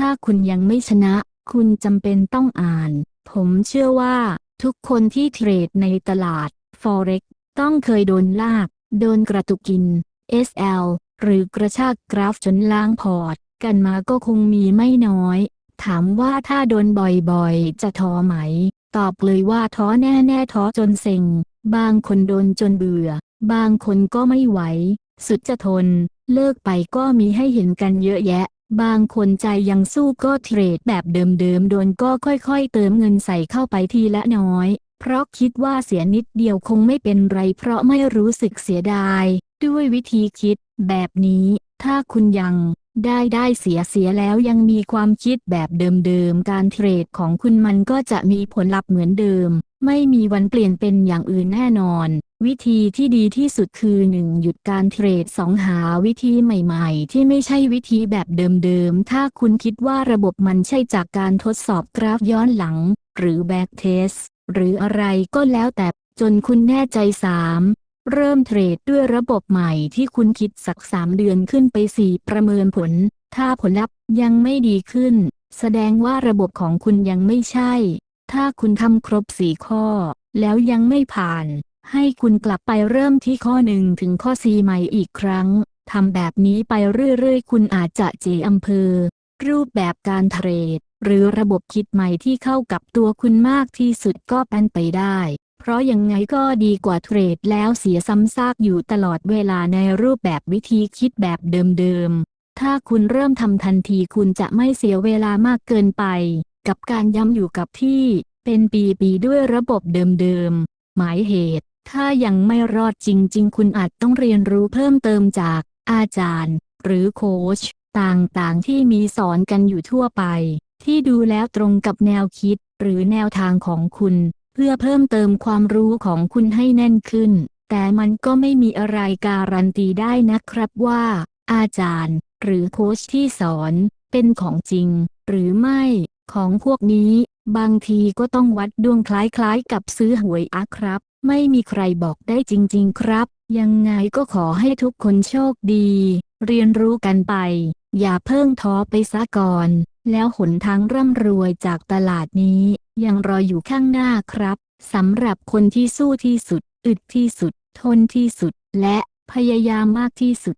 ถ้าคุณยังไม่ชนะ คุณจำเป็นต้องอ่าน ผมเชื่อว่า ทุกคนที่เทรดในตลาด Forex ต้องเคยโดนลาก โดนกระตุกกิน SL หรือกระชากกราฟจนล้างพอร์ต กันมาก็คงมีไม่น้อย ถามว่าถ้าโดนบ่อยๆ จะท้อไหม ตอบเลยว่าท้อแน่ๆท้อจนเซ็ง บางคนโดนจนเบื่อ บางคนก็ไม่ไหว สุดจะทน เลิกไปก็มีให้เห็นกันเยอะแยะ บางคนใจยังสู้ก็เทรดแบบเดิมๆ โดนก็ค่อยๆ เติมเงินใส่เข้าไปทีละน้อย เพราะคิดว่าเสียนิดเดียวคงไม่เป็นไรเพราะไม่รู้สึกเสียดาย ด้วยวิธีคิดแบบนี้ ถ้าคุณยัง ได้ได้เสียเสียแล้วยังมีความคิดแบบเดิมๆ การเทรดของคุณมันก็จะมีผลลัพธ์เหมือนเดิม ไม่มีวันเปลี่ยนเป็นอย่างอื่นแน่นอน วิธีที่ดีที่สุดคือ 1. หยุดการเทรด 2. หาวิธีใหม่ๆ ที่ไม่ใช่วิธีแบบเดิมๆ ถ้าคุณคิดว่าระบบมันใช่จากการทดสอบกราฟย้อนหลัง หรือ back test หรืออะไรก็แล้วแต่จนคุณแน่ใจ 3. เริ่มเทรดด้วยระบบใหม่ที่คุณคิดสัก 3 เดือนขึ้นไป 4 ประเมินผล ถ้าผลลัพธ์ยังไม่ดีขึ้น แสดงว่าระบบของคุณยังไม่ใช่ ถ้าคุณทำครบ 4 ข้อ แล้วยังไม่ผ่าน ให้คุณกลับไปเริ่มที่ข้อ 1 ถึงข้อ 4 ใหม่อีกครั้งทำแบบนี้ไปเรื่อยๆ คุณอาจจะเจอำเภอ รูปแบบการเทรด หรือระบบคิดใหม่ที่เข้ากับตัวคุณมากที่สุดก็เป็นไปได้ เพราะยังไงก็ดีกว่าเทรดแล้วเสียซ้ำซากอยู่ตลอดเวลาในรูปแบบวิธีคิดแบบเดิมๆ ถ้าคุณเริ่มทำทันทีคุณจะไม่เสียเวลามากเกินไป กับการย้ำอยู่กับที่เป็นปีๆด้วยระบบเดิมๆ หมายเหตุ ถ้ายังไม่รอดจริง ๆ คุณอาจต้องเรียนรู้เพิ่มเติมจากอาจารย์ หรือโค้ชต่างๆ ที่มีสอนกันอยู่ทั่วไป ที่ดูแล้วตรงกับแนวคิดหรือแนวทางของคุณ เพื่อเพิ่มเติมความรู้ของคุณให้แน่นขึ้น แต่มันก็ไม่มีอะไรการันตีได้นะครับว่า อาจารย์ หรือโค้ชที่สอน เป็นของจริง หรือไม่ ของพวกนี้ บางทีก็ต้องวัดดวงคล้ายๆ กับซื้อหวยอะครับ ไม่มีใครบอกได้จริง ๆ ครับ ยังไงก็ขอให้ทุกคนโชคดี เรียนรู้กันไป อย่าเพิ่งท้อไปซะก่อน แล้วหนทางร่ำรวยจากตลาดนี้ ยังรออยู่ข้างหน้าครับสำหรับคนที่สู้ที่สุด อึดที่สุด ทนที่สุด และพยายามมากที่สุด